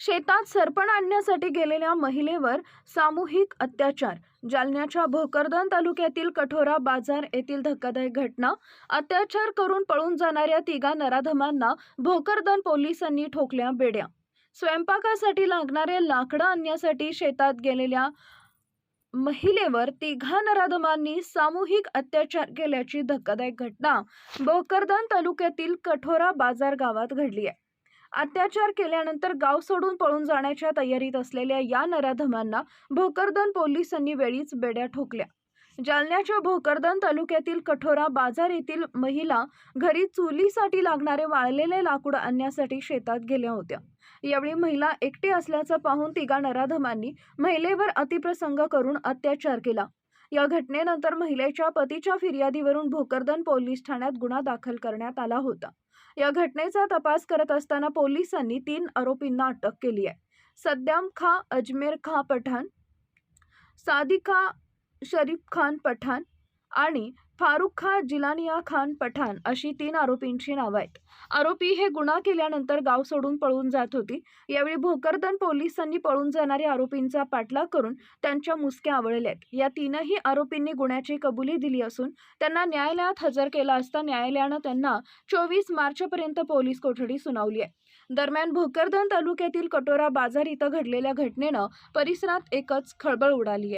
शेतात सरपण आणण्यासाठी गेलेल्या महिलेवर सामूहिक अत्याचार. जालन्याच्या भोकरदन तालुक्यातील कठोरा बाजार येथील धक्कादायक घटना. अत्याचार करून पळून जाणाऱ्या तिघा नराधमांना भोकरदन पोलिसांनी ठोकल्या बेड्या. स्वयंपाकासाठी लागणारे लाकडं आणण्यासाठी शेतात गेलेल्या महिलेवर तिघा नराधमांनी सामूहिक अत्याचार केल्याची धक्कादायक घटना भोकरदन तालुक्यातील कठोरा बाजार गावात घडली आहे. अत्याचार केल्यानंतर गाव सोडून पळून जाण्याच्या तयारीत असलेल्या या नराधमांना भोकरदन पोलिसांनी वेळीच बेड्या ठोकल्या. जालन्याच्या भोकरदन तालुक्यातील कठोरा बाजार येथील महिला घरी चुलीसाठी लागणारे वाळलेले लाकूड आणण्यासाठी शेतात गेल्या होत्या. यावेळी महिला एकटी असल्याचं पाहून तिघा नराधमांनी महिलेवर अतिप्रसंग करून अत्याचार केला. या घटनेनंतर महिलेच्या पतीच्या फिर्यादीवरून भोकरदन पोलीस ठाण्यात गुन्हा दाखल करण्यात आला होता. या घटनेचा तपास करत असताना पोलिसांनी तीन आरोपींना अटक केली आहे. सद्दाम खा अजमेर खा पठाण सादिका शरीफ खान पठाण आणि फारुख खान जिलानिया खान पठाण अशी तीन आरोपींची नावं आहेत. आरोपी हे गुन्हा केल्यानंतर गाव सोडून पळून जात होती. यावेळी भोकरदन पोलिसांनी पळून जाणाऱ्या आरोपींचा पाठलाग करून त्यांच्या मुसक्या आवळल्यात या तीनही आरोपींनी गुन्ह्याची कबुली दिली असून त्यांना न्यायालयात हजर केला असता न्यायालयानं त्यांना चोवीस मार्चपर्यंत पोलीस कोठडी सुनावली आहे. दरम्यान भोकरदन तालुक्यातील कटोरा बाजार इथं घडलेल्या घटनेनं परिसरात एकच खळबळ उडाली आहे.